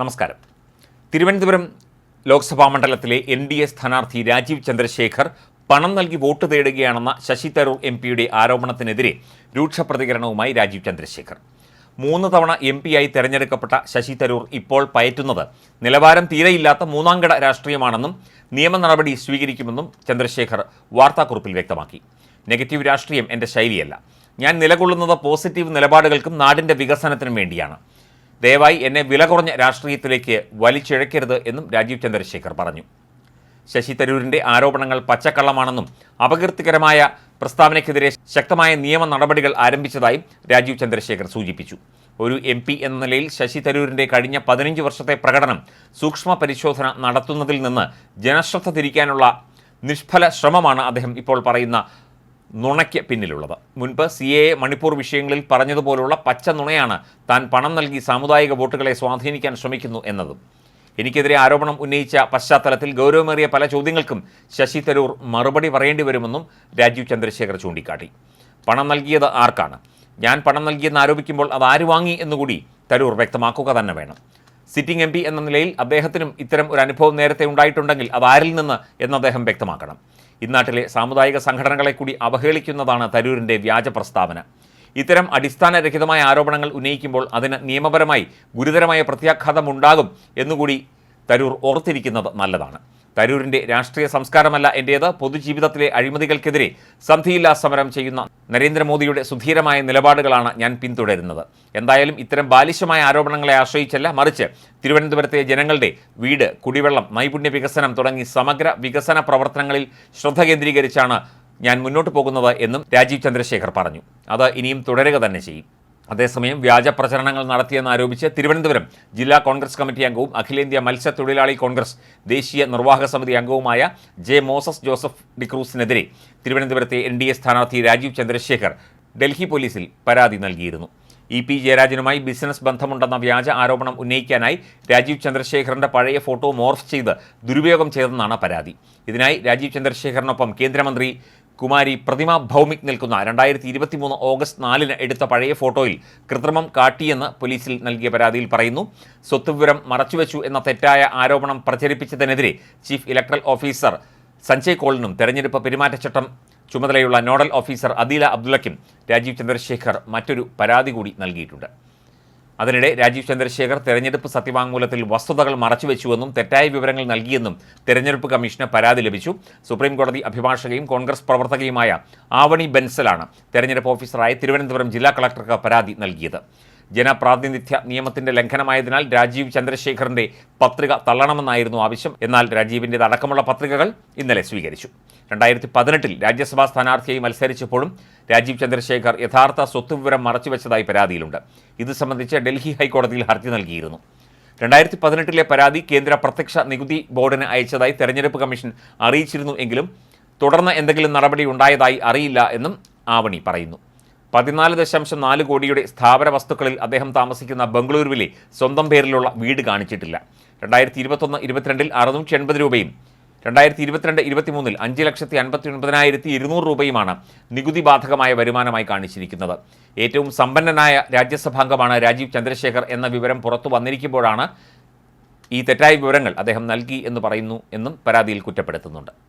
നമസ്കാരം. തിരുവനന്തപുരം ലോക്സഭാ മണ്ഡലത്തിലെ N D A സ്ഥാനാർത്ഥി രാജീവ് ചന്ദ്രശേഖർ പണം നൽകി വോട്ട് തേടുകയാണെന്ന ശശി തരൂർ എം പിയുടെ ആരോപണത്തിനെതിരെ രൂക്ഷ പ്രതികരണവുമായി രാജീവ് ചന്ദ്രശേഖർ. മൂന്ന് തവണ എം പിയായി തെരഞ്ഞെടുക്കപ്പെട്ട ശശി തരൂർ ഇപ്പോൾ പയറ്റുന്നത് നിലവാരം തീരെയില്ലാത്ത മൂന്നാംകട രാഷ്ട്രീയമാണെന്നും നിയമ നടപടി സ്വീകരിക്കുമെന്നും ചന്ദ്രശേഖർ വാർത്താക്കുറിപ്പിൽ വ്യക്തമാക്കി. നെഗറ്റീവ് രാഷ്ട്രീയം എന്റെ ശൈലിയല്ല. ഞാൻ നിലകൊള്ളുന്നത് പോസിറ്റീവ് നിലപാടുകൾക്കും നാടിന്റെ വികസനത്തിനും വേണ്ടിയാണ്. ദയവായി എന്നെ വില കുറഞ്ഞ രാഷ്ട്രീയത്തിലേക്ക് വലിച്ചിഴക്കരുത് എന്നും രാജീവ് ചന്ദ്രശേഖർ പറഞ്ഞു. ശശി തരൂരിന്റെ ആരോപണങ്ങൾ പച്ചക്കള്ളമാണെന്നും അപകീർത്തികരമായ പ്രസ്താവനയ്ക്കെതിരെ ശക്തമായ നിയമ നടപടികൾ ആരംഭിച്ചതായും രാജീവ് ചന്ദ്രശേഖർ സൂചിപ്പിച്ചു. ഒരു എം പി എന്ന നിലയിൽ ശശി തരൂരിന്റെ കഴിഞ്ഞ പതിനഞ്ച് വർഷത്തെ പ്രകടനം സൂക്ഷ്മ പരിശോധന നടത്തുന്നതിൽ നിന്ന് ജനശ്രദ്ധ തിരിക്കാനുള്ള നിഷ്ഫല ശ്രമമാണ് അദ്ദേഹം ഇപ്പോൾ പറയുന്ന നുണയ്ക്ക് പിന്നിലുള്ളത്. മുൻപ് സി എ മണിപ്പൂർ വിഷയങ്ങളിൽ പറഞ്ഞതുപോലുള്ള പച്ച നുണയാണ് താൻ പണം നൽകി സാമുദായിക വോട്ടുകളെ സ്വാധീനിക്കാൻ ശ്രമിക്കുന്നു എന്നതും. എനിക്കെതിരെ ആരോപണം ഉന്നയിച്ച പശ്ചാത്തലത്തിൽ ഗൗരവമേറിയ പല ചോദ്യങ്ങൾക്കും ശശി തരൂർ മറുപടി പറയേണ്ടി വരുമെന്നും രാജീവ് ചന്ദ്രശേഖർ ചൂണ്ടിക്കാട്ടി. പണം നൽകിയത് ആർക്കാണ്? ഞാൻ പണം നൽകിയെന്ന് ആരോപിക്കുമ്പോൾ അത് ആര് വാങ്ങി എന്നുകൂടി തരൂർ വ്യക്തമാക്കുക തന്നെ വേണം. സിറ്റിംഗ് എം എന്ന നിലയിൽ അദ്ദേഹത്തിനും ഇത്തരം ഒരു അനുഭവം നേരത്തെ ഉണ്ടായിട്ടുണ്ടെങ്കിൽ അത് ആരിൽ നിന്ന് എന്ന് അദ്ദേഹം വ്യക്തമാക്കണം. ഇന്നാട്ടിലെ സാമുദായിക സംഘടനകളെ കൂടി അവഹേളിക്കുന്നതാണ് തരൂരിന്റെ വ്യാജ പ്രസ്താവന. ഇത്തരം അടിസ്ഥാനരഹിതമായ ആരോപണങ്ങൾ ഉന്നയിക്കുമ്പോൾ അതിന് നിയമപരമായി ഗുരുതരമായ പ്രത്യാഘാതമുണ്ടാകും എന്നുകൂടി തരൂർ ഓർത്തിരിക്കുന്നത് നല്ലതാണ്. തരൂരിന്റെ രാഷ്ട്രീയ സംസ്കാരമല്ല എന്റേത്. പൊതുജീവിതത്തിലെ അഴിമതികൾക്കെതിരെ സന്ധിയില്ലാ സമരം ചെയ്യുന്ന നരേന്ദ്രമോദിയുടെ സുധീരമായ നിലപാടുകളാണ് ഞാൻ പിന്തുടരുന്നത്. എന്തായാലും ഇത്തരം ബാലിശമായ ആരോപണങ്ങളെ ആശ്രയിച്ചല്ല മറിച്ച് തിരുവനന്തപുരത്തെ ജനങ്ങളുടെ വീട് കുടിവെള്ളം നൈപുണ്യ വികസനം തുടങ്ങി സമഗ്ര വികസന പ്രവർത്തനങ്ങളിൽ ശ്രദ്ധ കേന്ദ്രീകരിച്ചാണ് ഞാൻ മുന്നോട്ട് പോകുന്നത് എന്നും രാജീവ് ചന്ദ്രശേഖർ പറഞ്ഞു. അത് ഇനിയും തുടരുക തന്നെ ചെയ്യും. അതേസമയം വ്യാജ പ്രചരണങ്ങൾ നടത്തിയെന്ന് ആരോപിച്ച് തിരുവനന്തപുരം ജില്ലാ കോൺഗ്രസ് കമ്മിറ്റി അംഗവും അഖിലേന്ത്യാ മത്സ്യത്തൊഴിലാളി കോൺഗ്രസ് ദേശീയ നിർവാഹക സമിതി അംഗവുമായ ജെ മോസസ് ജോസഫ് ഡിക്രൂസിനെതിരെ തിരുവനന്തപുരത്തെ എൻ ഡി എ സ്ഥാനാർത്ഥി രാജീവ് ചന്ദ്രശേഖർ ഡൽഹി പോലീസിൽ പരാതി നൽകിയിരുന്നു. ഇ പി ജയരാജനുമായി ബിസിനസ് ബന്ധമുണ്ടെന്ന വ്യാജ ആരോപണം ഉന്നയിക്കാനായി രാജീവ് ചന്ദ്രശേഖറിന്റെ പഴയ ഫോട്ടോ മോർഫ് ചെയ്ത് ദുരുപയോഗം ചെയ്തെന്നാണ് പരാതി. ഇതിനായി രാജീവ് ചന്ദ്രശേഖറിനൊപ്പം കേന്ദ്രമന്ത്രി കുമാരി പ്രതിമ ഭൗമിക് നിൽക്കുന്ന രണ്ടായിരത്തി ഇരുപത്തി മൂന്ന് ഓഗസ്റ്റ് നാലിന് എടുത്ത പഴയ ഫോട്ടോയിൽ കൃത്രിമം കാട്ടിയെന്ന് പോലീസിൽ നൽകിയ പരാതിയിൽ പറയുന്നു. സ്വത്ത് വിവരം മറച്ചുവെച്ചു എന്ന തെറ്റായ ആരോപണം പ്രചരിപ്പിച്ചതിനെതിരെ ചീഫ് ഇലക്ട്രൽ ഓഫീസർ സഞ്ജയ് കോളിനും തെരഞ്ഞെടുപ്പ് പെരുമാറ്റച്ചട്ടം ചുമതലയുള്ള നോഡൽ ഓഫീസർ അദീല അബ്ദുള്ളയ്ക്കും രാജീവ് ചന്ദ്രശേഖർ മറ്റൊരു പരാതി കൂടി നൽകിയിട്ടുണ്ട്. അതിനിടെ രാജീവ് ചന്ദ്രശേഖർ തെരഞ്ഞെടുപ്പ് സത്യവാങ്മൂലത്തിൽ വസ്തുതകൾ മറച്ചുവെച്ചുവെന്നും തെറ്റായ വിവരങ്ങൾ നൽകിയെന്നും തെരഞ്ഞെടുപ്പ് കമ്മീഷന് പരാതി ലഭിച്ചു. സുപ്രീം കോടതി അഭിഭാഷകയും കോൺഗ്രസ് പ്രവർത്തകയുമായ ആവണി ബെൻസലാണ് തെരഞ്ഞെടുപ്പ് ഓഫീസറായ തിരുവനന്തപുരം ജില്ലാ കളക്ടർക്ക് പരാതി നൽകിയത്. ജനപ്രാതിനിധ്യ നിയമത്തിന്റെ ലംഘനമായതിനാൽ രാജീവ് ചന്ദ്രശേഖറിന്റെ പത്രിക തള്ളണമെന്നായിരുന്നു ആവശ്യം. എന്നാൽ രാജീവിന്റെ അടക്കമുള്ള പത്രികകൾ ഇന്നലെ സ്വീകരിച്ചു. രണ്ടായിരത്തി പതിനെട്ടിൽ രാജ്യസഭാ സ്ഥാനാർത്ഥിയായി മത്സരിച്ചപ്പോഴും രാജീവ് ചന്ദ്രശേഖർ യഥാർത്ഥ സ്വത്ത് വിവരം മറച്ചുവെച്ചതായി പരാതിയിലുണ്ട്. ഇത് സംബന്ധിച്ച് ഡൽഹി ഹൈക്കോടതിയിൽ ഹർജി നൽകിയിരുന്നു. രണ്ടായിരത്തി പതിനെട്ടിലെ പരാതി കേന്ദ്ര പ്രത്യക്ഷ നികുതി ബോർഡിന് അയച്ചതായി തെരഞ്ഞെടുപ്പ് കമ്മീഷൻ അറിയിച്ചിരുന്നു എങ്കിലും തുടർന്ന് എന്തെങ്കിലും നടപടി ഉണ്ടായതായി അറിയില്ല എന്നും ആവണി പറയുന്നു. പതിനാല് ദശാംശം നാല് കോടിയുടെ സ്ഥാപന വസ്തുക്കളിൽ അദ്ദേഹം താമസിക്കുന്ന ബംഗളൂരുവിലെ സ്വന്തം പേരിലുള്ള വീട് കാണിച്ചിട്ടില്ല. രണ്ടായിരത്തി ഇരുപത്തൊന്ന് ഇരുപത്തിരണ്ടിൽ അറുന്നൂറ്റി എൺപത് രൂപയും രണ്ടായിരത്തി ഇരുപത്തിരണ്ട് ഇരുപത്തിമൂന്നിൽ അഞ്ച് ലക്ഷത്തി അൻപത്തി ഒൻപതിനായിരത്തി ഇരുന്നൂറ് രൂപയുമാണ് നികുതി ബാധകമായ വരുമാനമായി കാണിച്ചിരിക്കുന്നത്. ഏറ്റവും സമ്പന്നനായ രാജ്യസഭാംഗമാണ് രാജീവ് ചന്ദ്രശേഖർ എന്ന വിവരം പുറത്തു വന്നിരിക്കുമ്പോഴാണ് ഈ തെറ്റായ വിവരങ്ങൾ അദ്ദേഹം നൽകി എന്ന് പറയുന്നു എന്നും പരാതിയിൽ കുറ്റപ്പെടുത്തുന്നുണ്ട്.